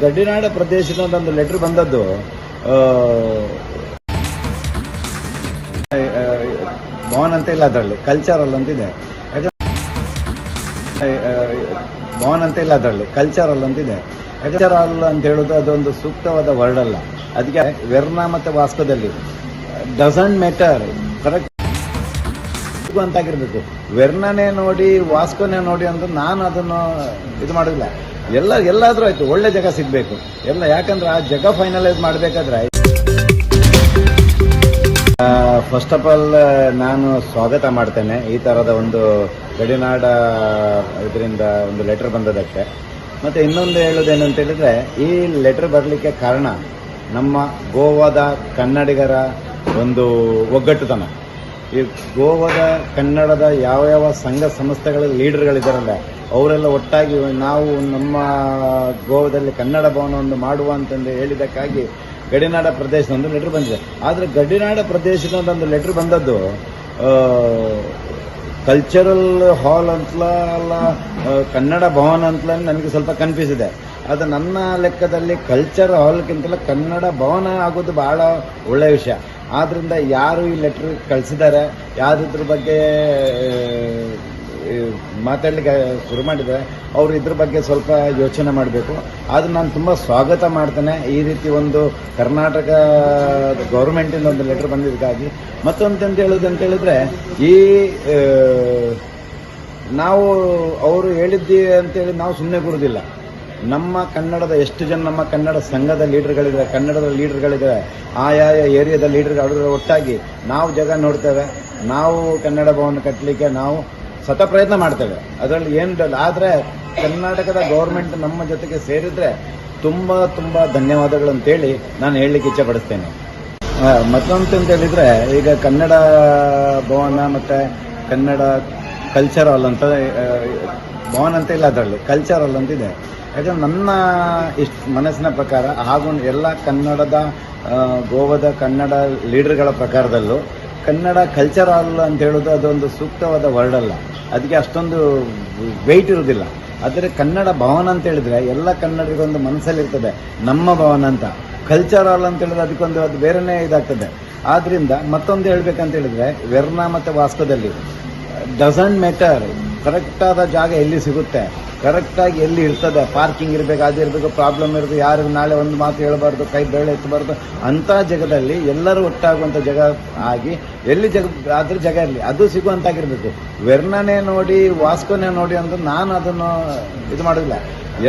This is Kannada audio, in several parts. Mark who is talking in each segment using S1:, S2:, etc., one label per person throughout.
S1: ಗಡಿನಾಡ ಪ್ರದೇಶದ ಒಂದು ಲೆಟರ್ ಬಂದದ್ದು ಭವನ್ ಅಂತ ಇಲ್ಲ ಅದರಲ್ಲಿ ಕಲ್ಚರಲ್ ಅಂತಿದೆ ಭವನ್ ಅಂತ ಇಲ್ಲ ಅದರಲ್ಲಿ ಕಲ್ಚರಲ್ ಅಂತಿದೆ ಕಲ್ಚರಲ್ ಅಂತ ಹೇಳೋದು ಅದೊಂದು ಸೂಕ್ತವಾದ ವರ್ಡ್ ಅಲ್ಲ. ಅದಕ್ಕೆ ವೆರ್ನಾ ಮತ್ತೆ ವಾಸ್ಕೋದಲ್ಲಿ ಡಸಂಟ್ ಮ್ಯಾಟರ್ ಕರೆಕ್ಟ್ ಅಂತಾಗಿರ್ಬೇಕು. ವೆರ್ನನೇ ನೋಡಿ, ವಾಸ್ಕೋನೇ ನೋಡಿ ಅಂತ ನಾನು ಅದನ್ನು ಇದು ಮಾಡೋದಿಲ್ಲ. ಎಲ್ಲ, ಎಲ್ಲಾದರೂ ಆಯ್ತು, ಒಳ್ಳೆ ಜಾಗ ಸಿಗಬೇಕು. ಎಲ್ಲ ಯಾಕಂದ್ರೆ ಆ ಜಾಗ ಫೈನಲೈಸ್ ಮಾಡಬೇಕಾದ್ರೆ ಫಸ್ಟ್ ಆಫ್ ಆಲ್ ನಾನು ಸ್ವಾಗತ ಮಾಡ್ತೇನೆ. ಈ ತರದ ಒಂದು ಗಡಿನಾಡ, ಇದರಿಂದ ಒಂದು ಲೆಟರ್ ಬಂದದಕ್ಕೆ. ಮತ್ತೆ ಇನ್ನೊಂದು ಹೇಳೋದೇನು ಅಂತ ಹೇಳಿದ್ರೆ, ಈ ಲೆಟರ್ ಬರಲಿಕ್ಕೆ ಕಾರಣ ನಮ್ಮ ಗೋವಾದ ಕನ್ನಡಿಗರ ಒಂದು ಒಗ್ಗಟ್ಟುತನ. ಈ ಗೋವಾದ, ಕನ್ನಡದ ಯಾವ ಯಾವ ಸಂಘ ಸಂಸ್ಥೆಗಳ ಲೀಡರ್ಗಳಿದ್ದಾರಲ್ಲ ಅವರೆಲ್ಲ ಒಟ್ಟಾಗಿ ನಾವು ನಮ್ಮ ಗೋವಾದಲ್ಲಿ ಕನ್ನಡ ಭವನವನ್ನು ಮಾಡುವ ಅಂತಂದು ಹೇಳಿದ್ದಕ್ಕಾಗಿ ಗಡಿನಾಡ ಪ್ರದೇಶದೊಂದು ಲೆಟರ್ ಬಂದಿದೆ. ಆದರೆ ಗಡಿನಾಡ ಪ್ರದೇಶದ ಒಂದು ಲೆಟರ್ ಬಂದದ್ದು ಕಲ್ಚರಲ್ ಹಾಲ್ ಅಂತಲ ಅಲ್ಲ ಕನ್ನಡ ಭವನ ಅಂತಲ ನನಗೆ ಸ್ವಲ್ಪ ಕನ್ಫ್ಯೂಸ್ ಇದೆ. ಅದು ನನ್ನ ಲೆಕ್ಕದಲ್ಲಿ ಕಲ್ಚರ್ ಹಾಲ್ಗಿಂತಲೂ ಕನ್ನಡ ಭವನ ಆಗೋದು ಬಹಳ ಒಳ್ಳೆಯ ವಿಷಯ. ಆದ್ರಿಂದ ಯಾರು ಈ ಲೆಟ್ರ್ ಕಳಿಸಿದ್ದಾರೆ, ಯಾರಿದ್ರ ಬಗ್ಗೆ ಮಾತಾಡಲಿಕ್ಕೆ ಶುರು ಮಾಡಿದರೆ ಅವರು ಇದ್ರ ಬಗ್ಗೆ ಸ್ವಲ್ಪ ಯೋಚನೆ ಮಾಡಬೇಕು. ಆದ್ರೆ ನಾನು ತುಂಬ ಸ್ವಾಗತ ಮಾಡ್ತೇನೆ ಈ ರೀತಿ ಒಂದು ಕರ್ನಾಟಕ ಗೌರ್ಮೆಂಟಿಂದ ಒಂದು ಲೆಟ್ರ್ ಬಂದಿದ್ದಕ್ಕಾಗಿ. ಮತ್ತೊಂದು ಹೇಳೋದು ಅಂತ ಹೇಳಿದ್ರೆ, ಈ ನಾವು ಅವರು ಹೇಳಿದ್ದೀವಿ ಅಂತೇಳಿ ನಾವು ಸುಮ್ಮನೆ ಕೂರುದಿಲ್ಲ. ನಮ್ಮ ಕನ್ನಡದ ಎಷ್ಟು ಜನ ನಮ್ಮ ಕನ್ನಡ ಸಂಘದ ಲೀಡರ್ಗಳಿದ್ದಾರೆ, ಕನ್ನಡದ ಲೀಡರ್ಗಳಿದ್ದಾರೆ, ಆಯಾಯ ಏರಿಯಾದ ಲೀಡರ್ಗಳು ಒಟ್ಟಾಗಿ ನಾವು ಜಗ ನೋಡ್ತೇವೆ, ನಾವು ಕನ್ನಡ ಭವನ ಕಟ್ಟಲಿಕ್ಕೆ ನಾವು ಸತ ಪ್ರಯತ್ನ ಮಾಡ್ತೇವೆ. ಅದರಲ್ಲಿ ಏನು ಆದರೆ ಕರ್ನಾಟಕದ ಗೌರ್ಮೆಂಟ್ ನಮ್ಮ ಜೊತೆಗೆ ಸೇರಿದ್ರೆ ತುಂಬ ತುಂಬ ಧನ್ಯವಾದಗಳು ಅಂತೇಳಿ ನಾನು ಹೇಳಲಿಕ್ಕೆ ಇಚ್ಛೆ ಪಡಿಸ್ತೇನೆ. ಮತ್ತೊಂದು ಅಂತ ಹೇಳಿದರೆ, ಈಗ ಕನ್ನಡ ಭವನ ಮತ್ತು ಕನ್ನಡ ಕಲ್ಚರಲ್ ಅಂತ ಭವನ ಅಂತ ಇಲ್ಲ ಅದರಲ್ಲಿ ಕಲ್ಚರಲ್ ಅಂತಿದೆ ಯಾಕಂದ್ರೆ ನನ್ನ ಇಷ್ಟು ಮನಸ್ಸಿನ ಪ್ರಕಾರ ಹಾಗೂ ಎಲ್ಲ ಕನ್ನಡದ ಗೋವಾದ ಕನ್ನಡ ಲೀಡರ್ಗಳ ಪ್ರಕಾರದಲ್ಲೂ ಕನ್ನಡ ಕಲ್ಚರಲ್ ಅಂತ ಹೇಳೋದು ಅದೊಂದು ಸೂಕ್ತವಾದ ವರ್ಡ್ ಅಲ್ಲ. ಅದಕ್ಕೆ ಅಷ್ಟೊಂದು ವೆಯ್ಟ್ ಇರುವುದಿಲ್ಲ ಆದರೆ ಕನ್ನಡ ಭವನ ಅಂತ ಹೇಳಿದ್ರೆ ಎಲ್ಲ ಕನ್ನಡಿಗರೊಂದು ಮನಸ್ಸಲ್ಲಿರ್ತದೆ ನಮ್ಮ ಭವನ ಅಂತ. ಕಲ್ಚರಲ್ ಅಂತ ಹೇಳಿದ್ರೆ ಅದಕ್ಕೊಂದು ಅದು ಬೇರೆನೇ ಇದಾಗ್ತದೆ. ಆದ್ದರಿಂದ ಮತ್ತೊಂದು ಹೇಳ್ಬೇಕಂತ ಹೇಳಿದ್ರೆ ವೆರ್ನ ಮತ್ತೆ ವಾಸ್ಕೋದಲ್ಲಿ ಡಸಂಟ್ ಮ್ಯಾಟರ್ ಕರೆಕ್ಟಾದ ಜಾಗ ಎಲ್ಲಿ ಸಿಗುತ್ತೆ? ಕರೆಕ್ಟಾಗಿ ಎಲ್ಲಿ ಇರ್ತದೆ? ಪಾರ್ಕಿಂಗ್ ಇರಬೇಕು, ಅದು ಇರಬೇಕು ಪ್ರಾಬ್ಲಮ್ ಇರೋದು ಯಾರು ನಾಳೆ ಒಂದು ಮಾತು ಹೇಳಬಾರ್ದು, ಕೈ ಬೆಳೆ ಎತ್ತಬಾರ್ದು. ಅಂಥ ಜಾಗದಲ್ಲಿ ಎಲ್ಲರೂ ಒಟ್ಟಾಗುವಂಥ ಜಾಗ ಆಗಿ ಎಲ್ಲಿ ಜಗ ಅದ್ರ ಜಾಗ ಇರಲಿ, ಅದು ಸಿಗುವಂತಾಗಿರ್ಬೇಕು. ವೆರ್ನನೇ ನೋಡಿ ವಾಸ್ಕೋನೆ ನೋಡಿ ಅಂತ ನಾನು ಅದನ್ನು ಇದು ಮಾಡೋದಿಲ್ಲ.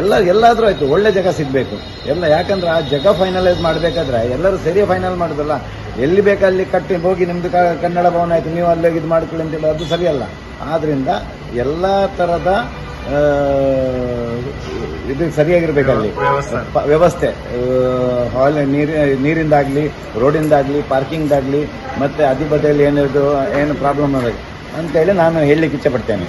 S1: ಎಲ್ಲ, ಎಲ್ಲಾದರೂ ಆಯ್ತು, ಒಳ್ಳೆ ಜಾಗ ಸಿಗಬೇಕು. ಎಲ್ಲ ಯಾಕಂದ್ರೆ ಆ ಜಾಗ ಫೈನಲೈಸ್ ಮಾಡಬೇಕಾದ್ರೆ ಎಲ್ಲರೂ ಸರಿ ಫೈನಲ್ ಮಾಡೋದಲ್ಲ. ಎಲ್ಲಿ ಬೇಕಲ್ಲಿ ಕಟ್ಟಿ ಹೋಗಿ ನಿಮ್ದು ಕನ್ನಡ ಭವನ ಆಯ್ತು ನೀವು ಅಲ್ಲಿ ಇದು ಮಾಡ್ಕೊಳ್ಳಿ ಅಂತೇಳಿ ಅದು ಸರಿಯಲ್ಲ. ಆದ್ರಿಂದ ಎಲ್ಲ ಥರದ ಇದು ಸರಿಯಾಗಿರ್ಬೇಕಲ್ಲಿ ವ್ಯವಸ್ಥೆ. ಹಾಲ್ ನೀರಿ ನೀರಿಂದಾಗ್ಲಿ ರೋಡಿಂದಾಗ್ಲಿ ಪಾರ್ಕಿಂಗ್ದಾಗ್ಲಿ ಮತ್ತೆ ಅದಿಬದಿಯಲ್ಲಿ ಏನಿದು ಏನು ಪ್ರಾಬ್ಲಮ್ ಅಂತೇಳಿ ನಾನು ಹೇಳಲಿಕ್ಕೆ ಇಚ್ಛೆ ಪಡ್ತೇನೆ.